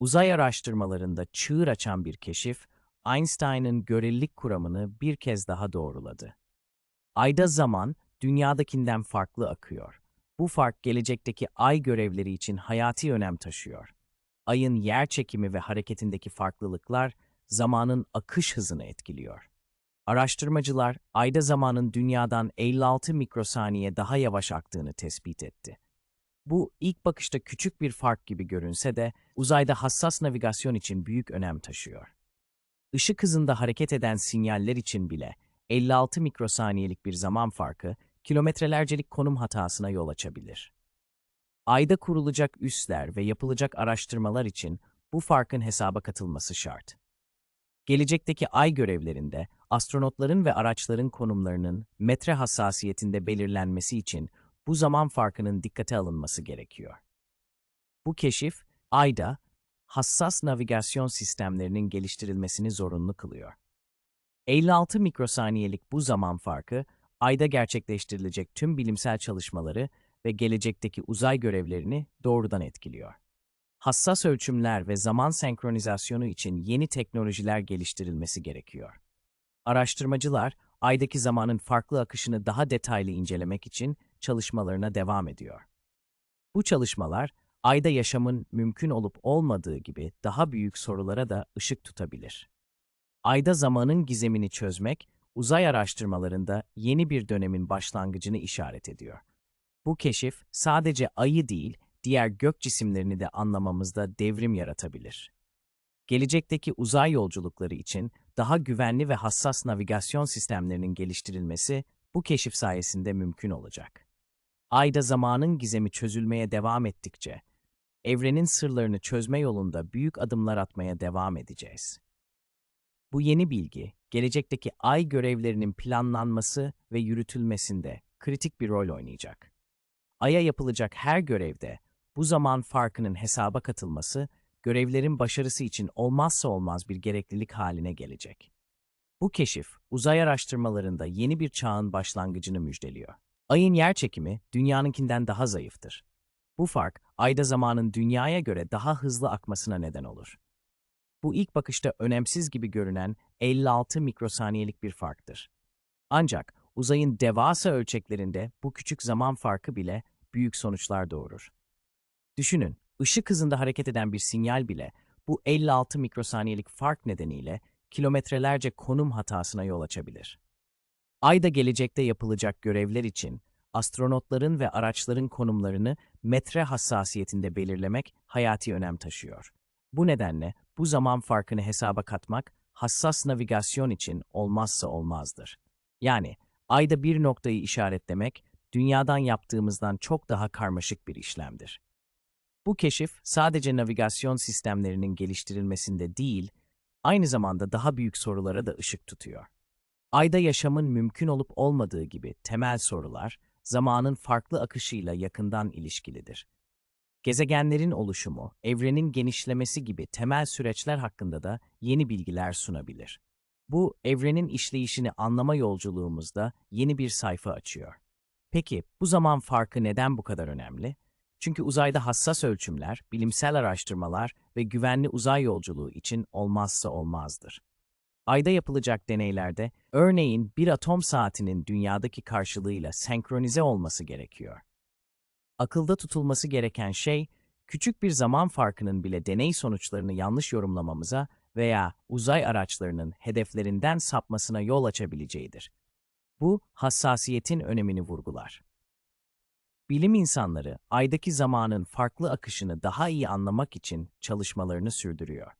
Uzay araştırmalarında çığır açan bir keşif, Einstein'ın görelilik kuramını bir kez daha doğruladı. Ayda zaman, dünyadakinden farklı akıyor. Bu fark gelecekteki ay görevleri için hayati önem taşıyor. Ayın yer çekimi ve hareketindeki farklılıklar, zamanın akış hızını etkiliyor. Araştırmacılar, ayda zamanın dünyadan 56 mikrosaniye daha yavaş aktığını tespit etti. Bu ilk bakışta küçük bir fark gibi görünse de uzayda hassas navigasyon için büyük önem taşıyor. Işık hızında hareket eden sinyaller için bile 56 mikrosaniyelik bir zaman farkı kilometrelercelik konum hatasına yol açabilir. Ayda kurulacak üsler ve yapılacak araştırmalar için bu farkın hesaba katılması şart. Gelecekteki ay görevlerinde astronotların ve araçların konumlarının metre hassasiyetinde belirlenmesi için bu zaman farkının dikkate alınması gerekiyor. Bu keşif, Ay'da hassas navigasyon sistemlerinin geliştirilmesini zorunlu kılıyor. 56 mikrosaniyelik bu zaman farkı, Ay'da gerçekleştirilecek tüm bilimsel çalışmaları ve gelecekteki uzay görevlerini doğrudan etkiliyor. Hassas ölçümler ve zaman senkronizasyonu için yeni teknolojiler geliştirilmesi gerekiyor. Araştırmacılar, Ay'daki zamanın farklı akışını daha detaylı incelemek için çalışmalarına devam ediyor. Bu çalışmalar, Ay'da yaşamın mümkün olup olmadığı gibi daha büyük sorulara da ışık tutabilir. Ay'da zamanın gizemini çözmek, uzay araştırmalarında yeni bir dönemin başlangıcını işaret ediyor. Bu keşif sadece Ay'ı değil, diğer gök cisimlerini de anlamamızda devrim yaratabilir. Gelecekteki uzay yolculukları için daha güvenli ve hassas navigasyon sistemlerinin geliştirilmesi bu keşif sayesinde mümkün olacak. Ayda zamanın gizemi çözülmeye devam ettikçe, evrenin sırlarını çözme yolunda büyük adımlar atmaya devam edeceğiz. Bu yeni bilgi, gelecekteki ay görevlerinin planlanması ve yürütülmesinde kritik bir rol oynayacak. Ay'a yapılacak her görevde bu zaman farkının hesaba katılması, görevlerin başarısı için olmazsa olmaz bir gereklilik haline gelecek. Bu keşif, uzay araştırmalarında yeni bir çağın başlangıcını müjdeliyor. Ayın yer çekimi, dünyanınkinden daha zayıftır. Bu fark, ayda zamanın dünyaya göre daha hızlı akmasına neden olur. Bu ilk bakışta önemsiz gibi görünen 56 mikrosaniyelik bir farktır. Ancak uzayın devasa ölçeklerinde bu küçük zaman farkı bile büyük sonuçlar doğurur. Düşünün, ışık hızında hareket eden bir sinyal bile bu 56 mikrosaniyelik fark nedeniyle kilometrelerce konum hatasına yol açabilir. Ayda gelecekte yapılacak görevler için astronotların ve araçların konumlarını metre hassasiyetinde belirlemek hayati önem taşıyor. Bu nedenle bu zaman farkını hesaba katmak hassas navigasyon için olmazsa olmazdır. Yani ayda bir noktayı işaretlemek dünyadan yaptığımızdan çok daha karmaşık bir işlemdir. Bu keşif sadece navigasyon sistemlerinin geliştirilmesinde değil, aynı zamanda daha büyük sorulara da ışık tutuyor. Ayda yaşamın mümkün olup olmadığı gibi temel sorular, zamanın farklı akışıyla yakından ilişkilidir. Gezegenlerin oluşumu, evrenin genişlemesi gibi temel süreçler hakkında da yeni bilgiler sunabilir. Bu, evrenin işleyişini anlama yolculuğumuzda yeni bir sayfa açıyor. Peki, bu zaman farkı neden bu kadar önemli? Çünkü uzayda hassas ölçümler, bilimsel araştırmalar ve güvenli uzay yolculuğu için olmazsa olmazdır. Ayda yapılacak deneylerde, örneğin bir atom saatinin dünyadaki karşılığıyla senkronize olması gerekiyor. Akılda tutulması gereken şey, küçük bir zaman farkının bile deney sonuçlarını yanlış yorumlamamıza veya uzay araçlarının hedeflerinden sapmasına yol açabileceğidir. Bu, hassasiyetin önemini vurgular. Bilim insanları, aydaki zamanın farklı akışını daha iyi anlamak için çalışmalarını sürdürüyor.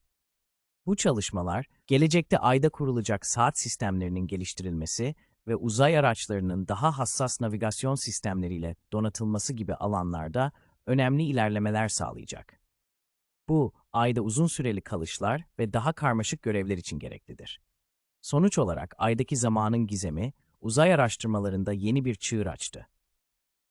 Bu çalışmalar, gelecekte ayda kurulacak saat sistemlerinin geliştirilmesi ve uzay araçlarının daha hassas navigasyon sistemleriyle donatılması gibi alanlarda önemli ilerlemeler sağlayacak. Bu, ayda uzun süreli kalışlar ve daha karmaşık görevler için gereklidir. Sonuç olarak aydaki zamanın gizemi, uzay araştırmalarında yeni bir çığır açtı.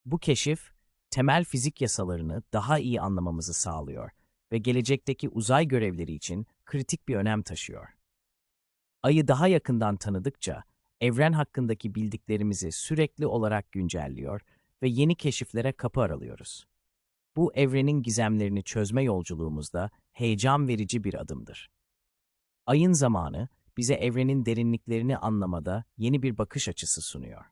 Bu keşif, temel fizik yasalarını daha iyi anlamamızı sağlıyor ve gelecekteki uzay görevleri için kritik bir önem taşıyor. Ayı daha yakından tanıdıkça, evren hakkındaki bildiklerimizi sürekli olarak güncelliyor ve yeni keşiflere kapı aralıyoruz. Bu evrenin gizemlerini çözme yolculuğumuzda heyecan verici bir adımdır. Ayın zamanı bize evrenin derinliklerini anlamada yeni bir bakış açısı sunuyor.